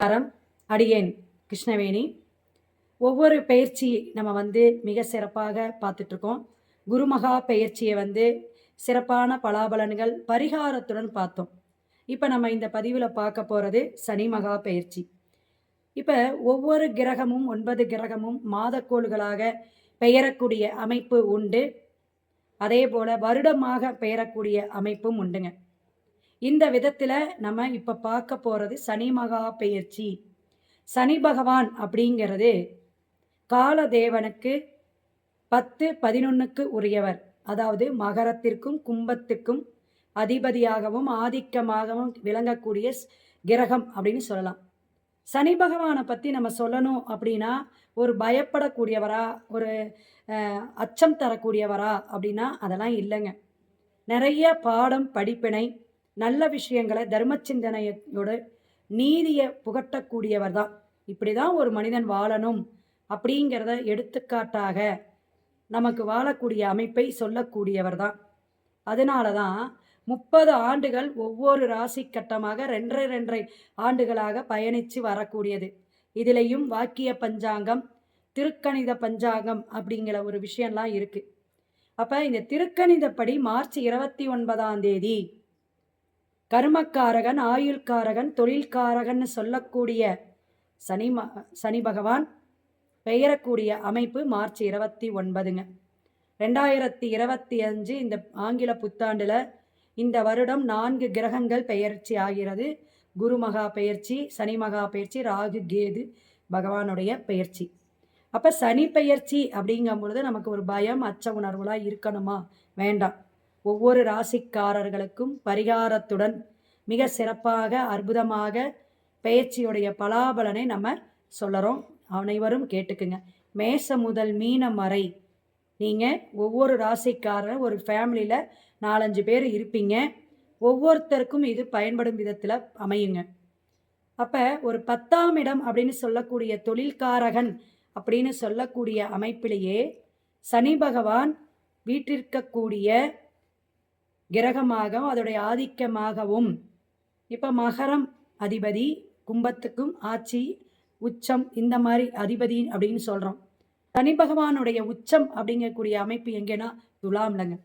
நமஸ்காரம் அடியேன் கிருஷ்ணவேணி. ஒவ்வொரு பயிற்சி நம்ம வந்து மிக சிறப்பாக பார்த்துட்ருக்கோம். குருமகா பயிற்சியை வந்து சிறப்பான பலாபலன்கள் பரிகாரத்துடன் பார்த்தோம். இப்போ நம்ம இந்த பதிவில் பார்க்க போகிறது சனி மகா பயிற்சி இப்போ ஒவ்வொரு கிரகமும் ஒன்பது கிரகமும் மாதக்கோள்களாக பெயரக்கூடிய அமைப்பு உண்டு. அதே போல் வருடமாக பெயரக்கூடிய அமைப்பும் உண்டுங்க. இந்த விதத்தில் நம்ம இப்போ பார்க்க போகிறது சனி மகா பெயர்ச்சி. சனி பகவான் அப்படிங்கிறது காலதேவனுக்கு பத்து பதினொன்றுக்கு உரியவர். அதாவது மகரத்திற்கும் கும்பத்துக்கும் அதிபதியாகவும் ஆதிக்கமாகவும் விளங்கக்கூடிய ஸ்- கிரகம் அப்படின்னு சொல்லலாம். சனி பகவானை பற்றி நம்ம சொல்லணும் அப்படின்னா ஒரு பயப்படக்கூடியவரா ஒரு அச்சம் தரக்கூடியவரா அப்படின்னா அதெல்லாம் இல்லைங்க. நிறைய பாடம் படிப்பினை நல்ல விஷயங்களை தர்ம சிந்தனையோடு நீதியை புகட்டக்கூடியவர் தான் இப்படி தான் ஒரு மனிதன் வாழணும் அப்படிங்கிறத எடுத்துக்காட்டாக நமக்கு வாழக்கூடிய அமைப்பை சொல்லக்கூடியவர் தான் அதனால தான் முப்பது ஆண்டுகள் ஒவ்வொரு ராசி கட்டமாக ரெண்டரை ரெண்டரை ஆண்டுகளாக பயணித்து வரக்கூடியது. இதிலையும் வாக்கிய பஞ்சாங்கம் திருக்கணித பஞ்சாங்கம் அப்படிங்கிற ஒரு விஷயம்லாம் இருக்குது அப்போ இந்த திருக்கணிதப்படி மார்ச் இருபத்தி ஒன்பதாம் தேதி கர்மக்காரகன் ஆயுள்காரகன் தொழில்காரகன் சொல்லக்கூடிய சனி ம சனி பகவான் பெயரக்கூடிய அமைப்பு மார்ச் இருபத்தி ஒன்பதுங்க. ரெண்டாயிரத்தி இருபத்தி அஞ்சு இந்த ஆங்கில புத்தாண்டில் இந்த வருடம் நான்கு கிரகங்கள் பெயர்ச்சி ஆகிறது. குரு மகா பெயர்ச்சி சனி மகா பெயர்ச்சி ராகு கேது பகவானுடைய பெயர்ச்சி. அப்போ சனி பெயர்ச்சி அப்படிங்கும் பொழுது நமக்கு ஒரு பயம் அச்ச உணர்வுலாம் இருக்கணுமா? வேண்டாம். ஒவ்வொரு ராசிக்காரர்களுக்கும் பரிகாரத்துடன் மிக சிறப்பாக அற்புதமாக பயிற்சியுடைய பலாபலனை நம்ம சொல்லறோம். அனைவரும் கேட்டுக்குங்க. மேச முதல் மீனம் வரை நீங்கள் ஒவ்வொரு ராசிக்காரர் ஒரு ஃபேமிலியில் நாலஞ்சு பேர் இருப்பீங்க. ஒவ்வொருத்தருக்கும் இது பயன்படும் விதத்தில் அமையுங்க. அப்போ ஒரு பத்தாம் இடம் அப்படின்னு சொல்லக்கூடிய தொழில்காரகன் அப்படின்னு சொல்லக்கூடிய அமைப்பிலேயே சனி பகவான் வீட்டிற்கக்கூடிய கிரகமாகவும் அதோடைய ஆதிக்கமாகவும். இப்போ மகரம் அதிபதி கும்பத்துக்கும் ஆட்சி உச்சம் இந்த மாதிரி அதிபதி அப்படின்னு சொல்கிறோம் சனி பகவானுடைய உச்சம் அப்படிங்கக்கூடிய அமைப்பு எங்கேன்னா துலாம்லங்க.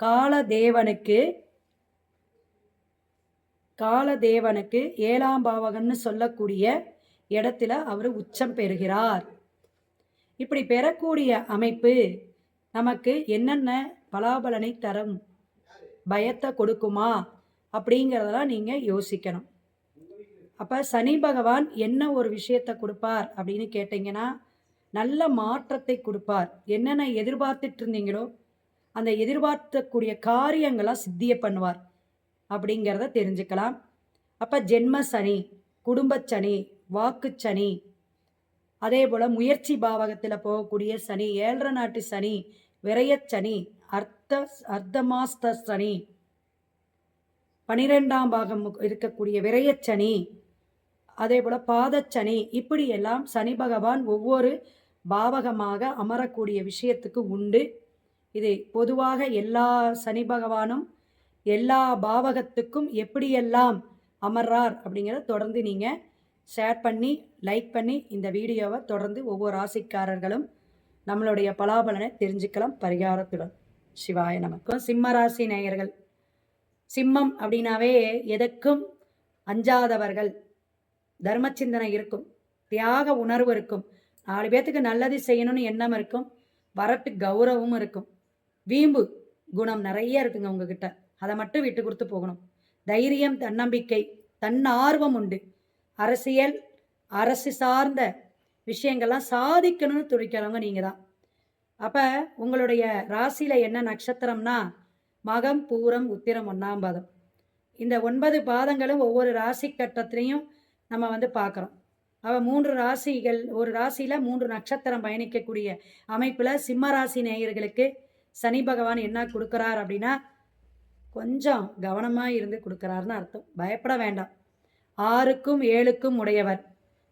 காலதேவனுக்கு காலதேவனுக்கு ஏழாம் பாவகன்னு சொல்லக்கூடிய இடத்துல அவர் உச்சம் பெறுகிறார். இப்படி பெறக்கூடிய அமைப்பு நமக்கு என்னென்ன பலாபலனை தரும்? பயத்தை கொடுக்குமா அப்படிங்கிறதெல்லாம் நீங்கள் யோசிக்கணும். அப்போ சனி பகவான் என்ன ஒரு விஷயத்தை கொடுப்பார் அப்படின்னு கேட்டிங்கன்னா நல்ல மாற்றத்தை கொடுப்பார். என்னென்ன எதிர்பார்த்துட்டு இருந்தீங்களோ அந்த எதிர்பார்க்கக்கூடிய காரியங்களாக சித்திய பண்ணுவார் அப்படிங்கிறத தெரிஞ்சுக்கலாம். அப்போ ஜென்ம சனி குடும்ப சனி வாக்கு சனி அதே போல் முயற்சி பாவகத்தில் போகக்கூடிய சனி ஏழரை நாட்டு சனி விரயச் சனி அர்த்த அர்த்தமாஸ்த சனி பனிரெண்டாம் பாகம் இருக்கக்கூடிய விரயச்சனி அதே போல் பாதச்சனி இப்படி எல்லாம் சனி பகவான் ஒவ்வொரு பாவகமாக அமரக்கூடிய விஷயத்துக்கு உண்டு. இது பொதுவாக எல்லா சனி பகவானும் எல்லா பாவகத்துக்கும் எப்படியெல்லாம் அமர்றார் அப்படிங்கிறத தொடர்ந்து நீங்கள் ஷேர் பண்ணி லைக் பண்ணி இந்த வீடியோவை தொடர்ந்து ஒவ்வொரு ராசிக்காரர்களும் நம்மளுடைய பலாபலனை தெரிஞ்சுக்கலாம் பரிகாரத்துடன். சிவாய நமக்கும் சிம்ம ராசி நேயர்கள் சிம்மம் அப்படின்னாவே எதற்கும் அஞ்சாதவர்கள். தர்ம சிந்தனை இருக்கும் தியாக உணர்வு இருக்கும். நாலு பேர்த்துக்கு நல்லது செய்யணும்னு எண்ணம் இருக்கும் வரட்டு கௌரவமும் இருக்கும். வீம்பு குணம் நிறைய இருக்குங்க உங்ககிட்ட. அதை மட்டும் விட்டு கொடுத்து போகணும். தைரியம் தன்னம்பிக்கை தன்னார்வம் உண்டு. அரசியல் அரசு சார்ந்த விஷயங்கள்லாம் சாதிக்கணும்னு துடிக்கிறவங்க நீங்கள் தான் அப்போ உங்களுடைய ராசியில் என்ன நட்சத்திரம்னா மகம் பூரம் உத்திரம் ஒன்றாம் பாதம். இந்த ஒன்பது பாதங்களும் ஒவ்வொரு ராசி கட்டத்திலையும் நம்ம வந்து பார்க்குறோம் அவ மூன்று ராசிகள் ஒரு ராசியில் மூன்று நட்சத்திரம் பயணிக்கக்கூடிய அமைப்பில் சிம்ம ராசி நேயர்களுக்கு சனி பகவான் என்ன கொடுக்குறார் அப்படின்னா கொஞ்சம் கவனமாக இருந்து கொடுக்குறாருன்னு அர்த்தம். பயப்பட வேண்டாம். ஆறுக்கும் ஏழுக்கும் உடையவர்.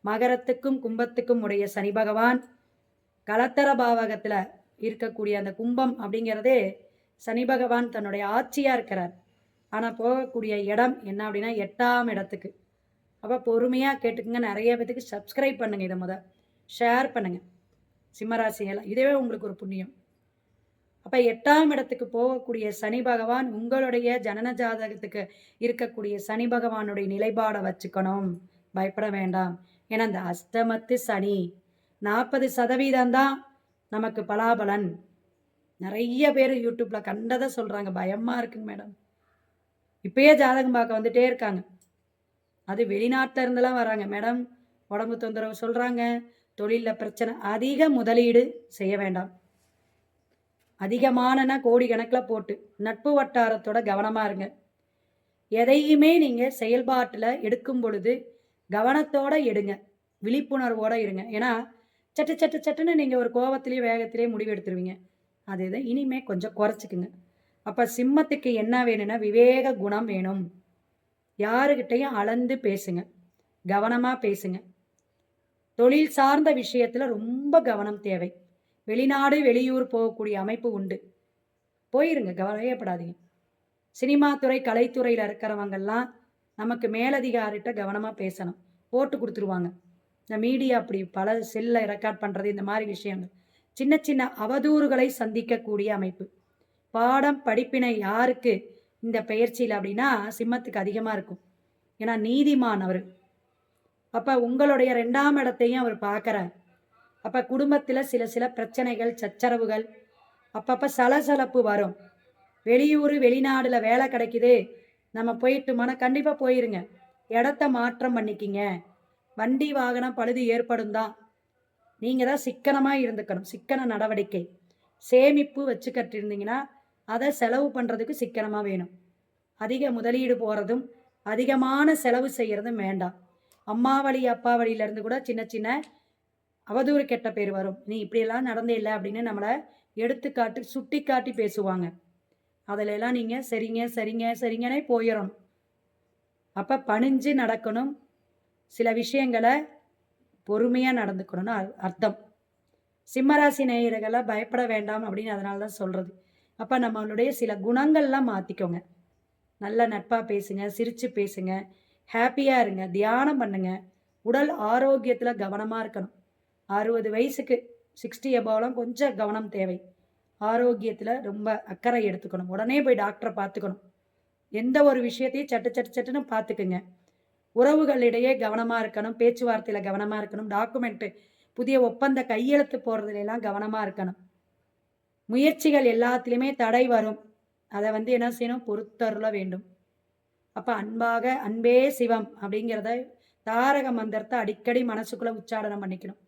மகரத்துக்கும் கும்பத்துக்கும் உடைய சனி பகவான். கலத்தர பாவகத்தில் இருக்கக்கூடிய அந்த கும்பம் அப்படிங்கிறதே சனி பகவான் தன்னுடைய ஆட்சியாக இருக்கிறார். ஆனால் போகக்கூடிய இடம் என்ன அப்படின்னா எட்டாம் இடத்துக்கு. அப்போ பொறுமையாக கேட்டுக்குங்க. நிறைய பேத்துக்கு சப்ஸ்கிரைப் பண்ணுங்கள் இதை முத ஷேர் பண்ணுங்கள் சிம்மராசிகளை இதுவே உங்களுக்கு ஒரு புண்ணியம். அப்போ எட்டாம் இடத்துக்கு போகக்கூடிய சனி பகவான் உங்களுடைய ஜனன ஜாதகத்துக்கு இருக்கக்கூடிய சனி பகவானுடைய நிலைப்பாடை வச்சுக்கணும். பயப்பட வேண்டாம். ஏன்னா இந்த அஸ்தமத்து சனி. நாற்பது சதவீதம் தான் நமக்கு பலாபலன். நிறைய பேர் யூடியூப்பில் கண்டதை சொல்கிறாங்க பயமாக இருக்குங்க மேடம். இப்பயே ஜாதகம் பார்க்க வந்துட்டே இருக்காங்க. அது வெளிநாட்டில் இருந்தெல்லாம் வராங்க. மேடம் உடம்பு தொந்தரவு சொல்கிறாங்க தொழிலில் பிரச்சனை. அதிக முதலீடு செய்ய வேண்டாம். அதிகமானனா கோடி கணக்கில் போட்டு. நட்பு வட்டாரத்தோட கவனமாக இருங்க. எதையுமே நீங்கள் செயல்பாட்டில் எடுக்கும் பொழுது கவனத்தோடு எடுங்க. விழிப்புணர்வோடு இருங்க. ஏன்னா சட்டு சட்டு சட்டுன்னு நீங்கள் ஒரு கோபத்திலேயே வேகத்திலேயே முடிவு எடுத்துருவீங்க. அது இதை இனிமே கொஞ்சம் குறைச்சிக்குங்க. அப்போ சிம்மத்துக்கு என்ன வேணும்னா விவேக குணம் வேணும். யாருக்கிட்டையும் அளந்து பேசுங்க. கவனமாக பேசுங்க. தொழில் சார்ந்த விஷயத்தில் ரொம்ப கவனம் தேவை. வெளிநாடு வெளியூர் போகக்கூடிய அமைப்பு உண்டு. போயிருங்க கவலையப்படாதீங்க. சினிமா துறை கலைத்துறையில் இருக்கிறவங்கெல்லாம் நமக்கு மேலதிகாரிட்ட கவனமாக பேசணும். போட்டு கொடுத்துருவாங்க. இந்த மீடியா அப்படி பல செல்லை ரெக்கார்ட் பண்ணுறது இந்த மாதிரி விஷயங்கள். சின்ன சின்ன அவதூறுகளை சந்திக்கக்கூடிய அமைப்பு. பாடம் படிப்பினை யாருக்கு இந்த பயிற்சியில் அப்படின்னா சிம்மத்துக்கு அதிகமாக இருக்கும். ஏன்னா நீதிமான் அவர் அப்போ உங்களுடைய ரெண்டாம் இடத்தையும் அவர் பார்க்குறார். அப்போ குடும்பத்தில் சில சில பிரச்சனைகள் சச்சரவுகள் அப்பப்போ சலசலப்பு வரும். வெளியூர் வெளிநாடில் வேலை கிடைக்குது. நம்ம போயிட்டுமான கண்டிப்பாக போயிருங்க. இடத்த மாற்றம் பண்ணிக்கிங்க. வண்டி வாகனம் பழுது ஏற்படும் தான். நீங்கள் தான் சிக்கனமாக இருந்துக்கணும். சிக்கன நடவடிக்கை. சேமிப்பு வச்சுக்கிட்டு இருந்தீங்கன்னா அதை செலவு பண்ணுறதுக்கு சிக்கனமாக வேணும். அதிக முதலீடு போகிறதும் அதிகமான செலவு செய்கிறதும் வேண்டாம். அம்மா வழி அப்பா வழியிலேருந்து கூட சின்ன சின்ன அவதூறு கெட்ட பேர் வரும். நீ இப்படியெல்லாம் நடந்தே இல்லை அப்படின்னு நம்மளை எடுத்துக்காட்டு சுட்டி காட்டி பேசுவாங்க. அதில் எல்லாம் நீங்கள் சரிங்க சரிங்க சரிங்கன்னே போயிடணும் அப்போ பணிஞ்சு நடக்கணும். சில விஷயங்களை பொறுமையாக நடந்துக்கணும்னு அர்த்தம். சிம்மராசி நேயர்களை பயப்பட வேண்டாம் அப்படின்னு அதனால தான் சொல்கிறது அப்போ நம்மளுடைய சில குணங்கள்லாம் மாற்றிக்கோங்க நல்ல நட்பாக பேசுங்க சிரித்து பேசுங்க ஹாப்பியாக இருங்க தியானம் பண்ணுங்க. உடல் ஆரோக்கியத்தில் கவனமாக இருக்கணும். அறுபது வயசுக்கு சிக்ஸ்டி அபவ்லாம் கொஞ்சம் கவனம் தேவை. ஆரோக்கியத்தில் ரொம்ப அக்கறை எடுத்துக்கணும். உடனே போய் டாக்டரை பார்த்துக்கணும். எந்த ஒரு விஷயத்தையும் சட்டு சட்டு சட்டுன்னு பார்த்துக்குங்க. உறவுகளிடையே கவனமாக இருக்கணும் பேச்சுவார்த்தையில் கவனமாக இருக்கணும் டாக்குமெண்ட்டு புதிய ஒப்பந்த கையெழுத்து போகிறதுலாம் கவனமாக இருக்கணும். முயற்சிகள் எல்லாத்துலேயுமே தடை வரும். அதை வந்து என்ன செய்யணும்? பொறுத்தருள வேண்டும். அப்போ அன்பாக அன்பே சிவம் அப்படிங்கிறத தாரக மந்திரத்தை அடிக்கடி மனசுக்குள்ளே உச்சாரணம் பண்ணிக்கணும்.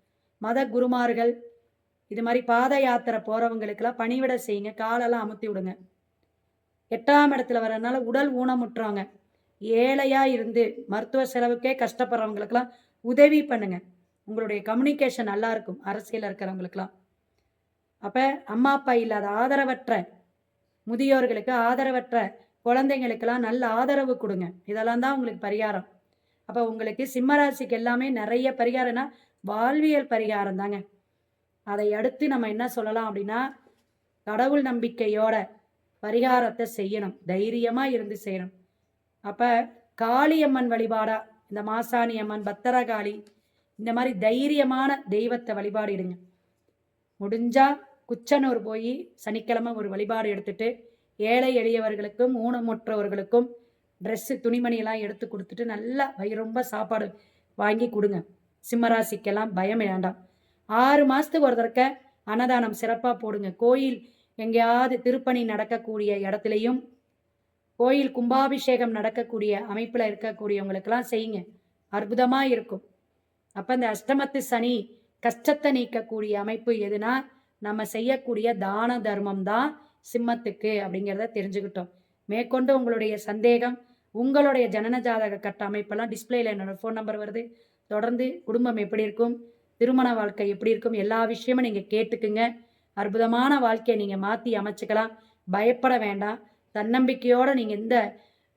மத குருமார்கள் இது மாதிரி பாத யாத்திரை போகிறவங்களுக்கெல்லாம் பணிவிட செய்யுங்க. காலெல்லாம் அமுத்தி விடுங்க. எட்டாம் இடத்துல வரனால உடல் ஊனமுட்டுறாங்க ஏழையாக இருந்து மருத்துவ செலவுக்கே கஷ்டப்படுறவங்களுக்கெல்லாம் உதவி பண்ணுங்க. உங்களுடைய கம்யூனிகேஷன் நல்லா இருக்கும். அரசியலில் இருக்கிறவங்களுக்கெல்லாம். அப்போ அம்மா அப்பா இல்லாத ஆதரவற்ற முதியோர்களுக்கு ஆதரவற்ற குழந்தைங்களுக்கெல்லாம் நல்ல ஆதரவு கொடுங்க. இதெல்லாம் தான் உங்களுக்கு பரிகாரம். அப்போ உங்களுக்கு சிம்மராசிக்கு எல்லாமே நிறைய பரிகாரம்னா வாழ்வியல் பரிகாரம் தாங்க. அதை அடுத்து நம்ம என்ன சொல்லலாம் அப்படின்னா கடவுள் நம்பிக்கையோட பரிகாரத்தை செய்யணும். தைரியமாக இருந்து செய்யணும். அப்போ காளியம்மன் வழிபாடா? இந்த மாசாணி அம்மன் பத்திரகாளி இந்த மாதிரி தைரியமான தெய்வத்தை வழிபாடிடுங்க. முடிஞ்சா குச்சனூர் போய் சனிக்கிழமை ஒரு வழிபாடு எடுத்துட்டு ஏழை எளியவர்களுக்கும் ஊனமுற்றவர்களுக்கும் ட்ரெஸ்ஸு துணிமணியெல்லாம் எடுத்து கொடுத்துட்டு நல்லா ரொம்ப சாப்பாடு வாங்கி கொடுங்க. சிம்மராசிக்கெல்லாம் பயம் வேண்டாம். ஆறு மாதத்துக்கு ஒரு தடக்க அன்னதானம் சிறப்பாக போடுங்க. கோயில் எங்கேயாவது திருப்பணி நடக்கக்கூடிய இடத்துலையும் கோயில் கும்பாபிஷேகம் நடக்கக்கூடிய அமைப்பில் இருக்கக்கூடியவங்களுக்கெல்லாம் செய்யுங்க. அற்புதமாக இருக்கும். அப்போ இந்த அஷ்டமத்து சனி கஷ்டத்தை நீக்கக்கூடிய அமைப்பு எதுனா நம்ம செய்யக்கூடிய தான தர்மம் தான் சிம்மத்துக்கு அப்படிங்கிறத தெரிஞ்சுக்கிட்டோம். மேற்கொண்டு உங்களுடைய சந்தேகம் உங்களுடைய ஜனன ஜாதக கட்ட அமைப்பெல்லாம் டிஸ்பிளேல என்னோட ஃபோன் நம்பர் வருது. தொடர்ந்து குடும்பம் எப்படி இருக்கும் திருமண வாழ்க்கை எப்படி இருக்கும் எல்லா விஷயமும் நீங்கள் கேட்டுக்குங்க. அற்புதமான வாழ்க்கையை நீங்கள் மாற்றி அமைச்சுக்கலாம். பயப்பட வேண்டாம். தன்னம்பிக்கையோடு நீங்கள் இந்த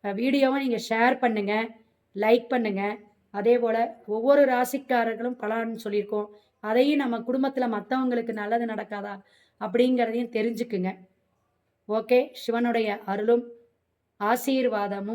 வீடியோவை நீங்கள் ஷேர் பண்ணுங்கள் லைக் பண்ணுங்கள் அதே போல் ஒவ்வொரு ராசிக்காரர்களும் பலான்னு சொல்லியிருக்கோம். அதையும் நம்ம குடும்பத்தில் மற்றவங்களுக்கு நல்லது நடக்காதா அப்படிங்கிறதையும் தெரிஞ்சுக்குங்க. ஓகே? சிவனுடைய அருளும் ஆசீர்வாதமும்.